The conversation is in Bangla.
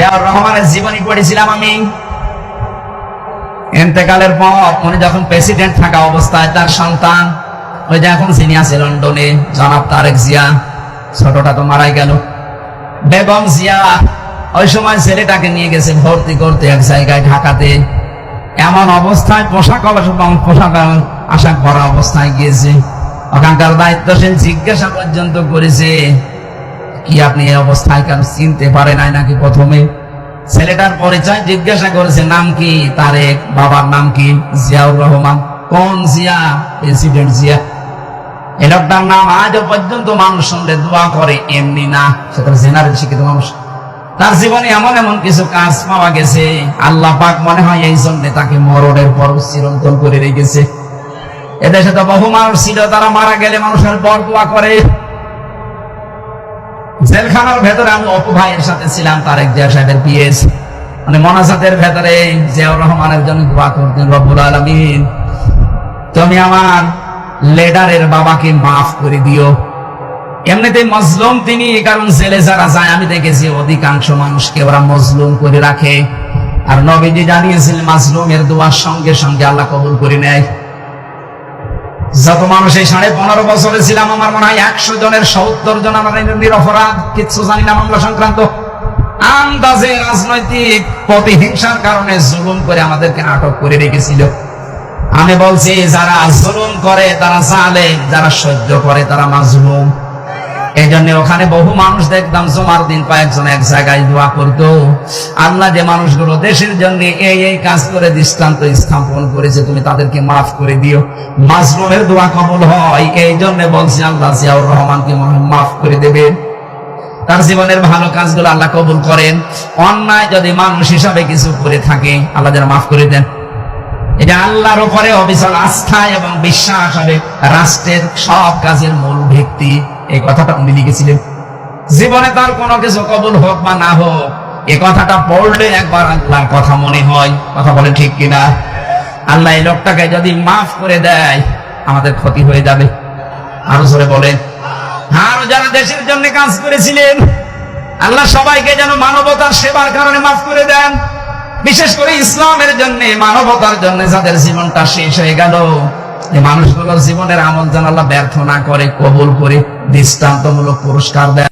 জিয়াউর রহমানের জীবনী পড়েছিলাম আমি। এতেকালের পর উনি যখন প্রেসিডেন্ট থাকা অবস্থায় তার সন্তান, ওই যে এখন যিনি আছে লন্ডনে, জনাব তারেক জিয়া, ছোটটা তো মারাই গেল। বেগম জিয়া ওই সময় ছেলেটাকে নিয়ে গেছে ভর্তি করতে এক জায়গায় ঢাকাতে। এমন অবস্থায় পোশাক পোশাক আশাক করা অবস্থায় গিয়েছে। ওখানকার দায়িত্বশীল জিজ্ঞাসা পর্যন্ত করেছে কি আপনি এই অবস্থায় কেন চিনতে পারে নাই নাকি প্রথমে? ছেলেটার পরিচয় জিজ্ঞাসা করেছে, নাম কি? তারেক, বাবার নাম কি? জিয়াউর রহমান। কোন জিয়া? প্রেসিডেন্ট জিয়া। এই লোকটার নাম আজও পর্যন্ত মানুষ শুনলে দোয়া করে, এমনি না। সেটা জেনারেল শিক্ষিত মানুষ। তার জীবনে এমন এমন কিছু কাজ পাওয়া গেছে। আল্লাহ পাক মনে হয় এই জন্য তাকে মরণের পর চিরন্তন করে রেখেছে। এদেশে তো বহু মানুষ ছিল, তারা মারা গেলে মানুষের পর দোয়া করে। জেলখানার ভেতরে আমি অপু ভাইয়ের সাথে ছিলাম তারেক জিয়া সাহেবের পিএস মানে মনাজাতের ভেতরে জিয়াউর রহমানের জন্য দোয়া করতেন, রব্বুল আলমিন, তুমি আমার লেডারের বাবাকে মাফ করে দিও। এমনিতে মজলুম তিনি, কারণ জেলে যারা যায়, আমি দেখেছি অধিকাংশ মানুষকে ওরা মজলুম করে রাখে। আর নবীজি জানিয়েছিলেন, মাজলুমের দোয়ার সঙ্গে সঙ্গে আল্লাহ কবুল করে নেয়। যত মানুষ এই সাড়ে পনেরো বছরে ছিলাম, আমার মনে হয় একশো জনের সত্তর জন আমার নিরপরাধ কিচ্ছু জানি না মামলা সংক্রান্ত। আন্দাজে রাজনৈতিক প্রতিহিংসার কারণে জুলুম করে আমাদেরকে আটক করে রেখেছিল। আমি বলছি, যারা জুলুম করে, তারা চালে যারা সহ্য করে, তারা মাজলুম। এই জন্য ওখানে বহু মানুষ দেখতাম, জমার দিন কয়েকজন এক জায়গায় দোয়া করতো। আল্লাহ যে মানুষগুলো দেশের জন্য এই এই কাজ করে দৃষ্টান্ত স্থাপন করেছে, তুমি তাদেরকে মাফ করে দিও। মাজলুমের দোয়া কবল হয়, এই জন্য বলছি আল্লাহ জিয়াউর রহমানকে মাফ করে তার জীবনের ভালো কাজগুলো আল্লাহ কবুল করেন। অন্যায় যদি মানুষ হিসাবে কিছু করে থাকে, আল্লাহ যেন মাফ করে দেন। এটা আল্লাহর উপরে অবিচল আস্থা এবং বিশ্বাস হবে, রাষ্ট্রের সব কাজের মূল ভিত্তি। এই কথাটা উনি লিখেছিলেন, জীবনে তার কোনো কিছু কবুল হোক বা না হোক এই কথাটা পড়লে একবার আল্লাহর কথা মনে হয়। কথা বলে ঠিক কিনা? আল্লাহ এই লোকটাকে যদি মাফ করে দেয়, আমাদের ক্ষতি হয়ে যাবে। আরও জোরে বলেন, আরও যারা দেশের জন্য কাজ করেছিলেন, আল্লাহ সবাইকে যেন মানবতার সেবার কারণে মাফ করে দেন। বিশেষ করে ইসলামের জন্য, মানবতার জন্য যাদের জীবনটা শেষ হয়ে গেল এই মানুষগুলোর জীবনের আমল যেন আল্লাহ ব্যর্থ না করে, কবুল করে। দৃষ্টান্তমূলক পুরস্কার দেয়।